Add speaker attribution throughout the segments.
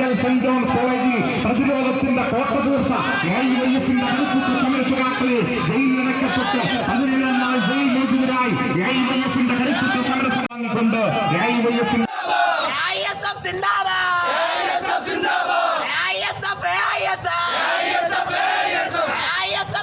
Speaker 1: Anchal saint John's കോളേജിൽ പ്രതിരോധത്തിന്റെ കോട്ട തീർത്ത എഐവൈഎഫിന്റെ കരുത്തുറ്റ സമരസഖാക്കളെ ജയിലിലടക്കപ്പെട്ട് പതിനേഴാം നാൾ ജയിൽ മോചിതരായി എഐവൈഎഫിന്റെ കരുത്തുറ്റ സമരസഖാക്കൾ കൊണ്ട് എഐവൈഎഫിന്റെ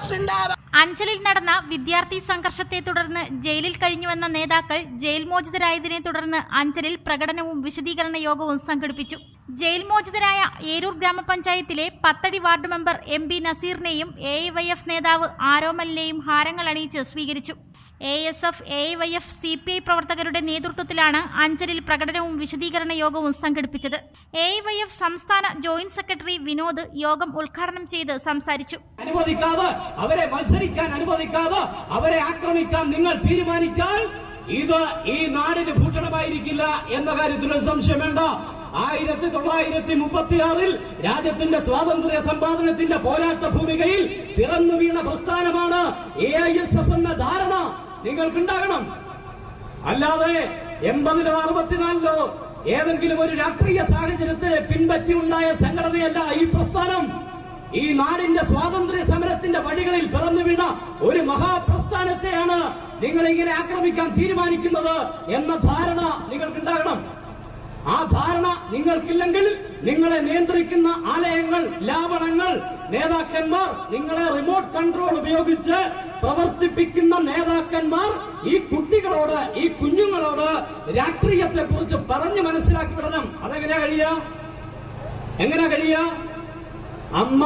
Speaker 2: സിന്ദാബാദ്!
Speaker 3: അഞ്ചലിൽ നടന്ന വിദ്യാർത്ഥി സംഘർഷത്തെ തുടർന്ന് ജയിലിൽ കഴിഞ്ഞുവന്ന നേതാക്കൾ ജയിൽ മോചിതരായതിനെ തുടർന്ന് അഞ്ചലിൽ പ്രകടനവും വിശദീകരണ യോഗവും സംഘടിപ്പിച്ചു. ജയിൽ മോചിതരായ ഏരൂർ ഗ്രാമപഞ്ചായത്തിലെ Pathadi ward member M B നസീറിനെയും A Y F നേതാവ് ആരോമലിനെയും ഹാരങ്ങൾ അണിയിച്ച് സ്വീകരിച്ചു. A S F A Y F C P I പ്രവർത്തകരുടെ നേതൃത്വത്തിലാണ് അഞ്ചലിൽ പ്രകടനവും വിശദീകരണ യോഗവും സംഘടിപ്പിച്ചത്. എ വൈ എഫ് സംസ്ഥാന ജോയിന്റ് സെക്രട്ടറി വിനോദ് യോഗം ഉദ്ഘാടനം ചെയ്ത് സംസാരിച്ചു.
Speaker 4: അനുവദിക്കാതെ അവരെ മത്സരിക്കാൻ അനുവദിക്കാതെ അവരെ ആക്രമിക്കാൻ നിങ്ങൾ തീരുമാനിച്ചാൽ ഇത് ഈ നാടിന് ഭൂഷണമായിരിക്കില്ല എന്ന കാര്യത്തിൽ സംശയം വേണ്ട. ആയിരത്തി തൊള്ളായിരത്തി മുപ്പത്തിയാറിൽ രാജ്യത്തിന്റെ സ്വാതന്ത്ര്യ സമ്പാദനത്തിന്റെ പോരാട്ട ഭൂമികയിൽ പിറന്നു വീണ പ്രസ്ഥാനമാണ് എ ഐ എസ് എഫ് എന്ന ധാരണ. നിങ്ങൾക്കുണ്ടാകണം. അല്ലാതെ എൺപതിലോ അറുപത്തിനാലിലോ ഏതെങ്കിലും ഒരു രാഷ്ട്രീയ സാഹചര്യത്തിലെ പിൻപറ്റിയുണ്ടായ സംഘടനയല്ല ഈ പ്രസ്ഥാനം. ഈ നാടിന്റെ സ്വാതന്ത്ര്യ സമരത്തിന്റെ വഴികളിൽ പിറന്നു വീണ ഒരു മഹാപ്രസ്ഥാനത്തെയാണ് നിങ്ങൾ ഇങ്ങനെ ആക്രമിക്കാൻ തീരുമാനിക്കുന്നത് എന്ന ധാരണ നിങ്ങൾക്കുണ്ടാകണം. ആ ധാരണ നിങ്ങൾക്കില്ലെങ്കിൽ നിങ്ങളെ നിയന്ത്രിക്കുന്ന ആലയങ്ങൾ ലാവണങ്ങൾ നേതാക്കന്മാർ നിങ്ങളെ റിമോട്ട് കൺട്രോൾ ഉപയോഗിച്ച് പ്രവർത്തിപ്പിക്കുന്ന നേതാക്കന്മാർ ഈ കുട്ടികളോട് ഈ കുഞ്ഞുങ്ങളോട് രാഷ്ട്രീയത്തെ കുറിച്ച് പറഞ്ഞു മനസ്സിലാക്കി വിടണം. അതെങ്ങനെ കഴിയ എങ്ങനെ കഴിയ അമ്മ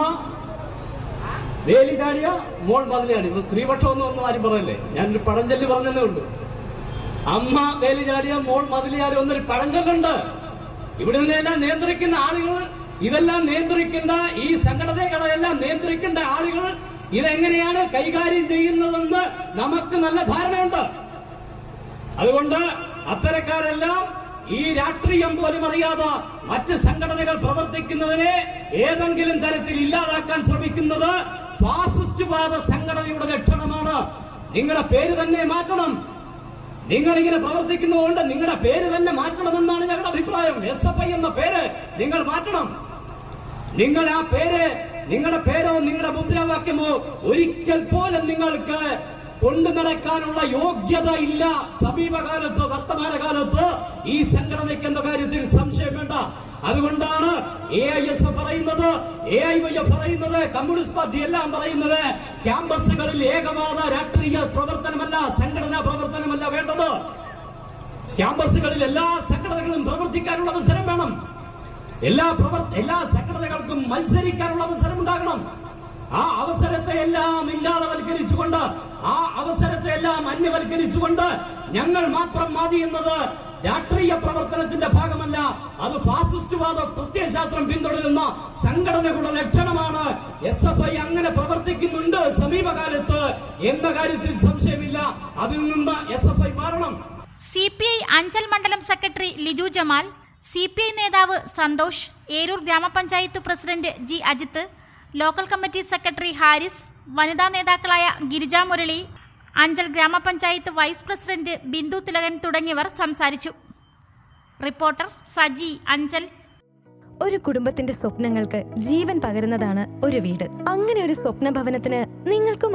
Speaker 4: വേലി ചാടിയ മോൾ മതിലാടി സ്ത്രീപക്ഷം ഒന്നും ഒന്നും ആരും പറയല്ലേ? ഞാനൊരു പഴഞ്ചൊല്ലി പറഞ്ഞതേ ഉള്ളൂ. അമ്മ വേലി ചാടിയ മോൾ മതിലിയാടി ഒന്നൊരു പഴഞ്ചൊല്ലുണ്ട്. ഇവിടെ നിന്നെല്ലാം നിയന്ത്രിക്കുന്ന ആളുകൾ ഇതെല്ലാം നിയന്ത്രിക്കേണ്ട ഈ സംഘടനകളെല്ലാം നിയന്ത്രിക്കേണ്ട ആളുകൾ ഇതെങ്ങനെയാണ് കൈകാര്യം ചെയ്യുന്നതെന്ന് നമുക്ക് നല്ല ധാരണയുണ്ട്. അതുകൊണ്ട് അത്തരക്കാരെല്ലാം ഈ രാഷ്ട്രീയം പോലും അറിയാതെ മറ്റ് സംഘടനകൾ പ്രവർത്തിക്കുന്നതിനെ ഏതെങ്കിലും തരത്തിൽ ഇല്ലാതാക്കാൻ ശ്രമിക്കുന്നത് ഫാസിസ്റ്റ് വാദ സംഘടനയുടെ ലക്ഷണമാണ്. നിങ്ങളുടെ പേര് തന്നെ മാറ്റണം. നിങ്ങൾ ഇങ്ങനെ പ്രവർത്തിക്കുന്നതുകൊണ്ട് നിങ്ങളുടെ പേര് തന്നെ മാറ്റണമെന്നാണ് ഞങ്ങളുടെ അഭിപ്രായം. എസ് എഫ് ഐ എന്ന പേര് നിങ്ങൾ മാറ്റണം. നിങ്ങൾ ആ പേര് നിങ്ങളുടെ പേരോ നിങ്ങളുടെ മുദ്രാവാക്യമോ ഒരിക്കൽ പോലും നിങ്ങൾക്ക് കൊണ്ടു നടക്കാനുള്ള യോഗ്യത ഇല്ല. സമീപകാലത്ത് വർത്തമാനകാലത്ത് ഈ സംഘടനയ്ക്ക് എന്ന കാര്യത്തിൽ സംശയം വേണ്ട. അതുകൊണ്ടാണ് എ ഐ എസ് പറയുന്നത് എ ഐ വൈ പറയുന്നത് കമ്മ്യൂണിസ്റ്റ് പാർട്ടി എല്ലാം പറയുന്നത് ക്യാമ്പസുകളിൽ ഏകവാദ രാഷ്ട്രീയ പ്രവർത്തനമല്ല സംഘടനാ പ്രവർത്തനമല്ല വേണ്ടത്. ക്യാമ്പസുകളിൽ എല്ലാ സംഘടനകളും പ്രവർത്തിക്കാനുള്ള അവസരം വേണം. എല്ലാ പ്രവർ എല്ലാ സംഘടനകൾക്കും മത്സരിക്കാനുള്ള അവസരം ഉണ്ടാകണം ആ അവസരത്തെ എല്ലാം ഇല്ലാതെവൽക്കരിച്ചുകൊണ്ട് ആ അവസരത്തെ എല്ലാം അന്യവൽക്കരിച്ചുകൊണ്ട് ഞങ്ങൾ മാത്രം മതി എന്നത് രാഷ്ട്രീയ പ്രവർത്തനത്തിന്റെ ഭാഗമല്ല. അത് ഫാസിസ്റ്റ്വാദ പ്രത്യയശാസ്ത്രം പിന്തുടരുന്ന സംഘടനകളുടെ ലക്ഷണമാണ്. എസ് എഫ് ഐ അങ്ങനെ പ്രവർത്തിക്കുന്നുണ്ട് സമീപകാലത്ത് എന്ന കാര്യത്തിൽ സംശയമില്ല. അതിൽ നിന്ന് എസ് എഫ് ഐ മാറണം.
Speaker 3: സി പി ഐ അഞ്ചൽ മണ്ഡലം secretary Liju Jamal C P I നേതാവ് സന്തോഷ് ഏരൂർ ഗ്രാമപഞ്ചായത്ത് president G Ajith local committee secretary Haris വനിതാ നേതാക്കളായ ഗിരിജ മുരളി അഞ്ചൽ ഗ്രാമപഞ്ചായത്ത് വൈസ് പ്രസിഡന്റ് ബിന്ദു തിലകൻ തുടങ്ങിയവർ സംസാരിച്ചു. റിപ്പോർട്ടർ സജി അഞ്ചൽ.
Speaker 5: ഒരു കുടുംബത്തിന്റെ സ്വപ്നങ്ങൾക്ക് ജീവൻ പകരുന്നതാണ് ഒരു വീട്. അങ്ങനെ ഒരു സ്വപ്ന ഭവനത്തിന്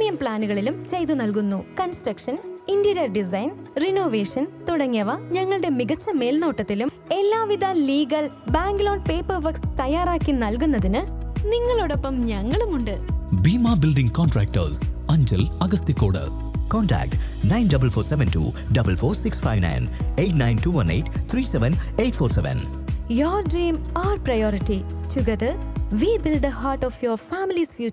Speaker 5: പ്രീമിയം പ്ലാനുകളിലും ചെയ്തു നൽകുന്നു കൺസ്ട്രക്ഷൻ ഇന്റീരിയർ ഡിസൈൻ റിനോവേഷൻ തുടങ്ങിയവ ഞങ്ങളുടെ മികച്ച മേൽനോട്ടത്തിലും എല്ലാവിധ legal bank loan paper works തയ്യാറാക്കി നൽകുന്നതിന് നിങ്ങളോടൊപ്പം ഞങ്ങളുമുണ്ട്
Speaker 6: Bima Building Contractors, Anjal eight
Speaker 7: Contact 94472 44659 89218 37847.
Speaker 5: Your dream, our priority. Together, we build the heart of your family's future.